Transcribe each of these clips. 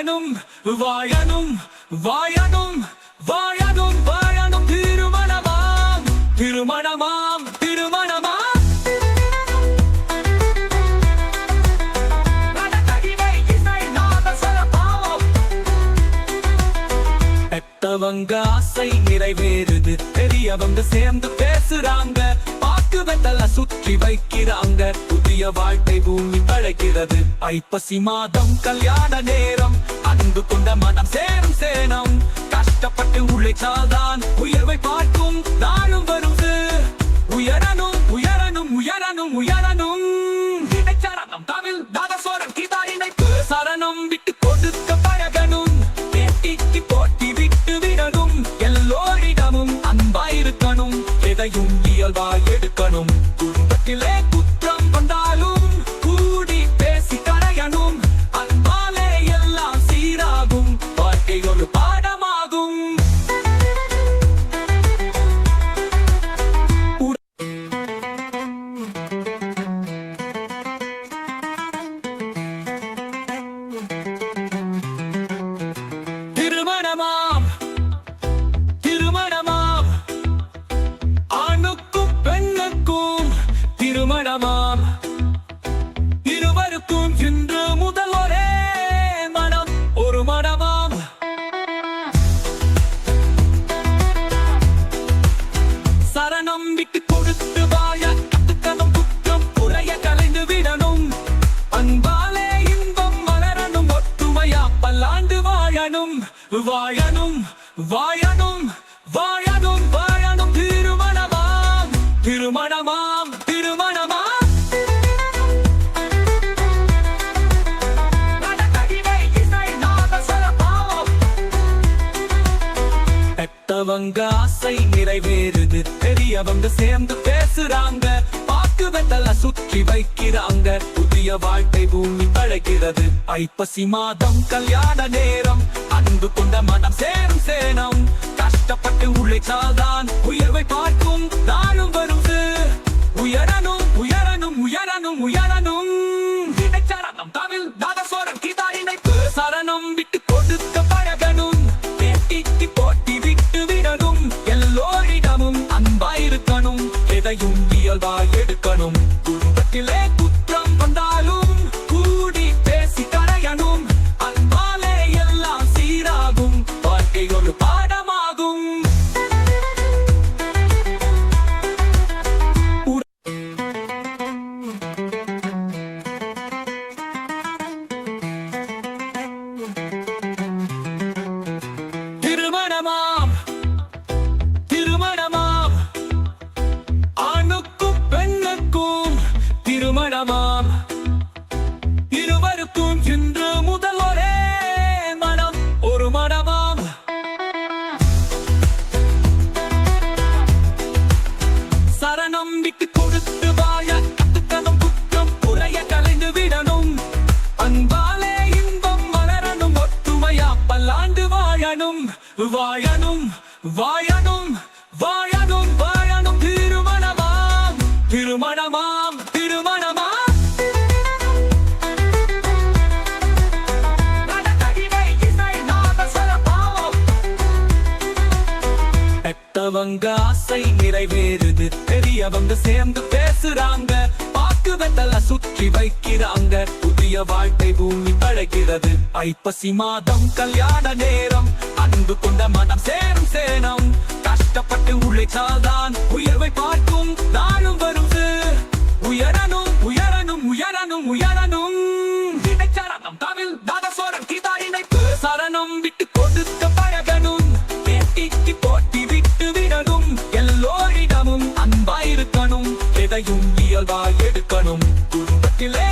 வாயனும் வாயனும் வாயனும் வாயனும் வாயனும் திருமணமாம் திருமணமாம் திருமணமாம். பெத்தவங்க ஆசை நிறைவேறுது. பெரியவங்க சேர்ந்து பேசுறாங்க. பாக்கு வெத்தல சுற்றி வைக்கிறாங்க. புதிய வாழ்க்கை பூமி பழகிறது ஐப்பசி மாதம் கல்யாண நேரம். அன்பு கொண்ட மனம் சேரும் சேனம். கஷ்டப்பட்டு உழைத்தால்தான் உயர்வை பார்க்கும். நாளும் வருது உயரணும் உயரணும் உயரணும் உயரணும். சரணம் தமிழ் நாதஸ்வரம் கீதா இணைப்பு. சரணம் விட்டு கொடுக்க பழகணும். பேட்டிக்கு போட்டி விட்டு விடணும். எல்லோரிடமும் அன்பாயிருக்கணும். எதையும் இயல்பாய் வாயனும் வாயனும் வாயனும் திருமணமாம் திருமணமாம் திருமணமாம். பெத்தவங்க ஆசை நிறைவேறுது. பெரியவங்க சேர்ந்து பேசுறாங்க. பாக்கு வெத்தல சுற்றி வைக்கிறாங்க. புதிய வாழ்க்கை பூமி பழைக்கிறது ஐப்பசி மாதம் கல்யாண நேரம். அன்பு கொண்ட மனம் சேரும் சேனம். கஷ்டப்பட்டு உழைச்சால்தான் உயர்வை பார்க்கும். தாழும் வருது உயரனும் உயரனும் உயரனும் உயரனும் ஆண்டு வாழணும் வாழணும் வாழணும் வாழணும் வாழணும். திருமணமாம் திருமணமாம் திருமணமாம். நடனகினை பெத்தவங்க ஆசை நிறைவேறுது. பெரியவங்க சேர்ந்து பேசுறாங்க. பாக்கு வெத்தல சுற்றி வைக்கிறாங்க. புதிய வாழ்க்கை பூமி பழகிறது ஐப்பசி மாதம் கல்யாண நேரம். அன்பு கொண்ட மனம் சேரும் சேனம். கஷ்டப்பட்டு உழைத்தால் தான் உயர்வை பார்க்கும். நாளும் வருது உயரனும் உயரனும் உயரனும் உயரனும் இடைச்சரணம் தமிழ் தாதசோரன் கீதா இணைப்பு. சரணம் விட்டு கொடுத்த பழகனும். பேட்டிக்கு போட்டி விட்டு விடணும். எல்லோரிடமும் அன்பாயிருக்கணும். எதையும் இயல்பாய் எடுக்கணும். குடும்பத்திலே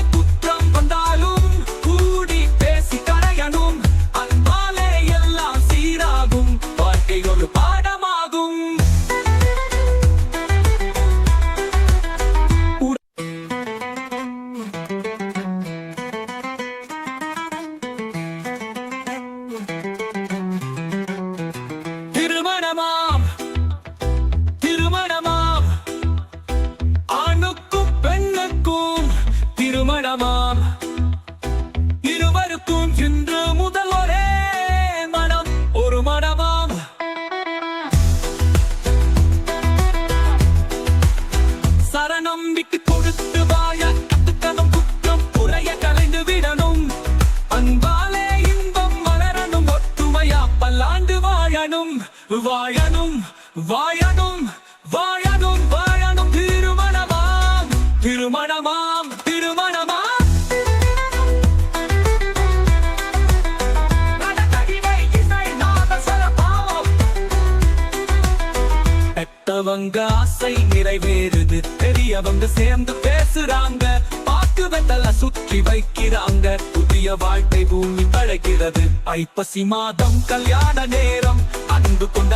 வாயனும் வாயனும் வாயனும் திருமணமாம் திருமணமாம் திருமணமா பெத்தவங்க ஆசை நிறைவேறுது. பெரியவங்க சேர்ந்து பேசுறாங்க. பாக்கு வெத்தல சுற்றி வைக்கிறாங்க. புதிய வாழ்க்கை பூமி பழகிறது. ஐப்பசி மாதம் கல்யாண நேரம். அன்பு கொண்டு